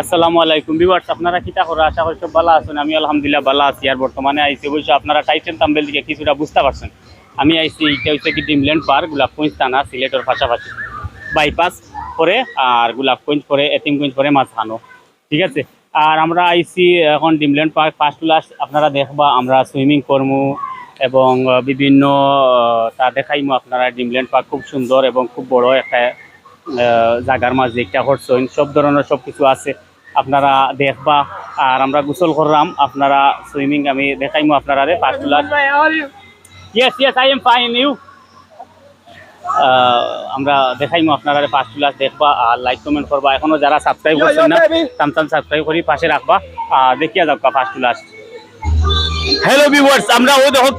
আসসালামু আলাইকুম বিভার্স আপনারা কিতা করে আশা করি সব ভালো আছেন? আমি আলহামদুলিল্লাহ ভালো আছি আর বর্তমানে আইসি অবশ্য আপনারা টাইটেন তাম্বেল দিকে কিছুটা বুঝতে পারছেন। আমি আইসি, এটা হচ্ছে কি ডিমল্যান্ড পার্ক গোলাপগঞ্জ থানা, সিলেটের পাশাপাশি। বাইপাস করে আর গোলাপগঞ্জ পরে এতিমগঞ্জ পরে মাঝখানো। ঠিক আছে? আর আমরা আইসি এখন ডিমল্যান্ড পার্ক ফার্স্ট ক্লাস আপনারা দেখবা, আমরা সুইমিং করমু এবং বিভিন্ন তা দেখাইমু আপনারা ডিমল্যান্ড পার্ক খুব সুন্দর এবং খুব বড় একটা জায়গার মাঝে একটা হরসইন সব ধরনের সব কিছু আছে। আপনারা দেখবা আর আমরা গোসল করলাম আপনারা সুইমিং আমি দেখাইমু আপনারা রে class yes yes I am fine you আমরা দেখাইমু আপনারা ফার্স্ট ক্লাস দেখবা আর লাইক কমেন্ট করবা। এখনও যারা সাবস্ক্রাইব করছেন না সামসাম সাবস্ক্রাইব করি পাশে রাখবা আর দেখিয়া যাবা ক্লাস হ্যালো ভিউয়ার্স আমরা ও দেখো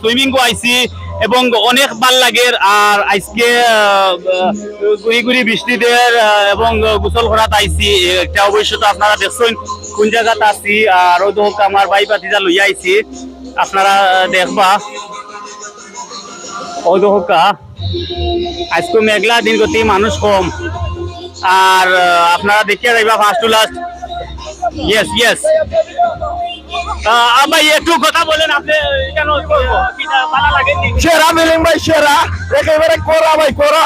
সুইমিং কো আইছি। এবং অনেক ভালো লাগে আর আজকে গুড়ি গুড়ি বৃষ্টিদের এবং গোসল করাত আইছি। একটা অবশ্য তো আপনারা দেখছেন কোন জায়গাতে আছি। আর ও দেখো আমার ভাই পাতিজা লইয়া আইছি। আপনারা দেখবা। ও দেখো আজকে মেঘলা, দিন গতি মানুষ কম। আর আপনারা দেখিয়া যাইবা first to last yes yes ভাই একটু কথা বলেন আপনি কেন সেরা মিলিং ভাই সেরা। একেবারে করা ভাই করা।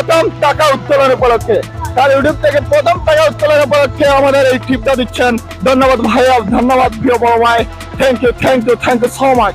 প্রথম টাকা উত্তোলন উপলক্ষে। তার ইউটিউব থেকে প্রথম টাকা উত্তোলন উপলক্ষে আমাদের এই টিপটা দিচ্ছেন। ধন্যবাদ ভাইয়া, ধন্যবাদ প্রিয় বড় ভাই। Thank you thank you thank you so much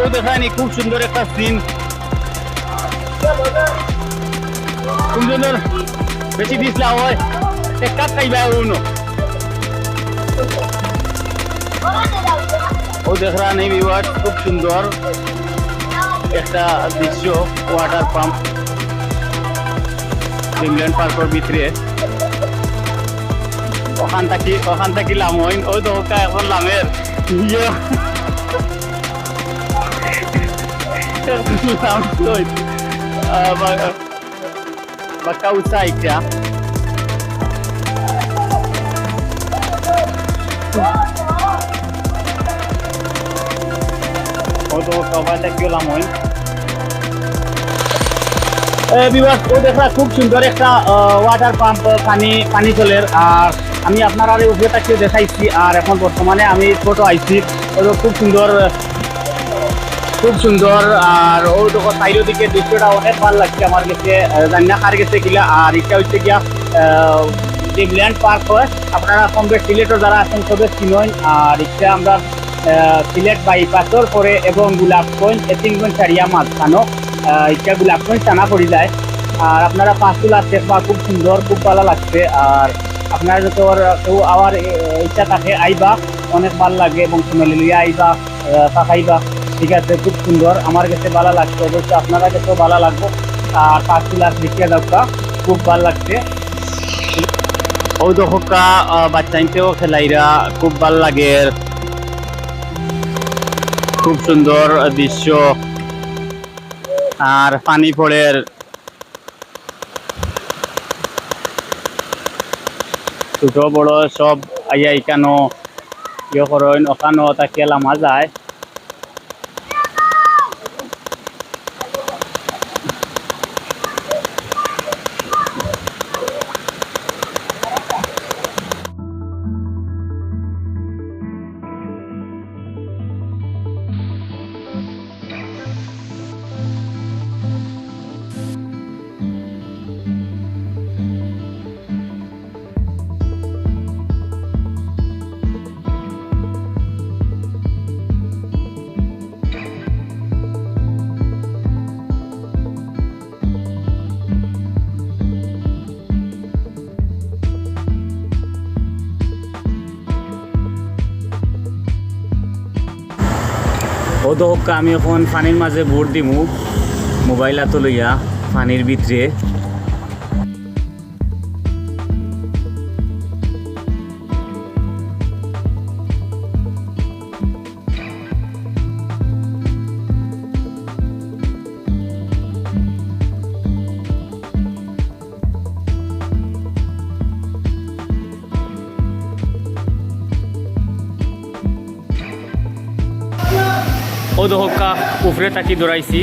ও দেখানি খুব সুন্দর একটা সিন খুব সুন্দর। বেশি দিসলা হয় কাপ খাইবা উনো ও দেখ রা নেই খুব সুন্দর একটা দৃশ্য ওয়াটার পাম্প ইংল্যান্ড পার্কের ভিতরে। ওখান থাকি ওখান থাকি লামইন ওই তো এখন লামের। Kabata kyo lamoy ও দেখা খুব সুন্দর একটা ওয়াটার পাম্প পানি পানি চলের আর আমি আপনার আর উপরেটাকে দেখাইছি, আর এখন বর্তমানে আমি ছোট আইছি। খুব সুন্দর খুব সুন্দর আর ও দেখো সাইডের দিকে দৃশ্যটা অনেক ভালো লাগছে আমার কাছে। জান্না খার গেছে গিলা আর এটা হচ্ছে গিয়া ডিমল্যান্ড পার্ক হয় আপনারা কম বেশ সিলেটর যারা আছেন সবে চিনন আর এটা আমরা সিলেট বাইপাসর পরে এবং গোলাপগঞ্জ এতিমগঞ্জ সারিয়া মাঝখানো এটা গোলাপগঞ্জ টানা পড়ে যায়। আর আপনারা পাঁচগুলো দেখবা খুব সুন্দর খুব ভালো লাগছে। আর আপনার যত কেউ আবার ইচ্ছা থাকে আইবা অনেক ভালো লাগে এবং ফ্যামিলি আইবা আহ, তাকাইবা ঠিক আছে, খুব সুন্দর। আমার কাছে ভালো লাগছে অবশ্যই আপনারা কাছেও ভালো লাগবে। আর পাঁচগুলো দেখিয়ে দাও খুব ভালো লাগছে। ওই দশকা বাচ্চাইতেও খেলাইরা খুব ভালো লাগে। খুব সুন্দর দৃশ্য। আর পানি পড়ের। ছোট বড় সব আইয়া ইকানো ইয়ে করেন ওখানো তাকে লামা যায়। দহকা আমি এখন পানির মাঝে ভোট দিমু। মোবাইল হাত লইয়া পানির ভিতরে। ও দহকা উপরে তাকি দৌড়াইছি।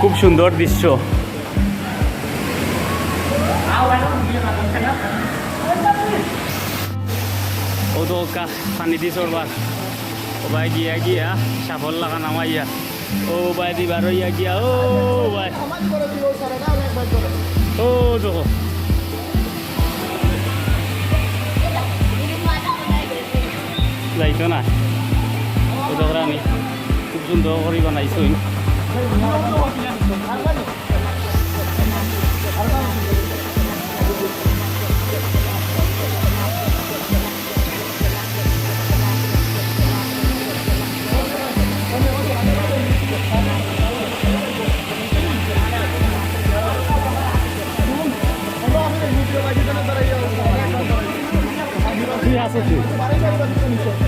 খুব সুন্দর দৃশ্য। ও দহকা পানি দি চড়বার। ও ভাই গিয়া গিয়া সাফল লাগা নামাইয়া ও ভাই দিবার ইয়া গিয়া, ও ভাই। ও দেখো যাইতো না। ও খুব সুন্দর করে বানাইছই আছে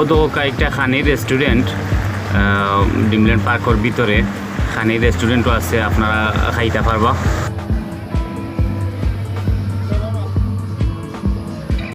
ও তো কয়েকটা খানি রেস্টুরেন্ট ডিমল্যান্ড পার্কর ভিতরে। খানি রেস্টুরেন্টও আছে আপনারা খাইতে পারবা।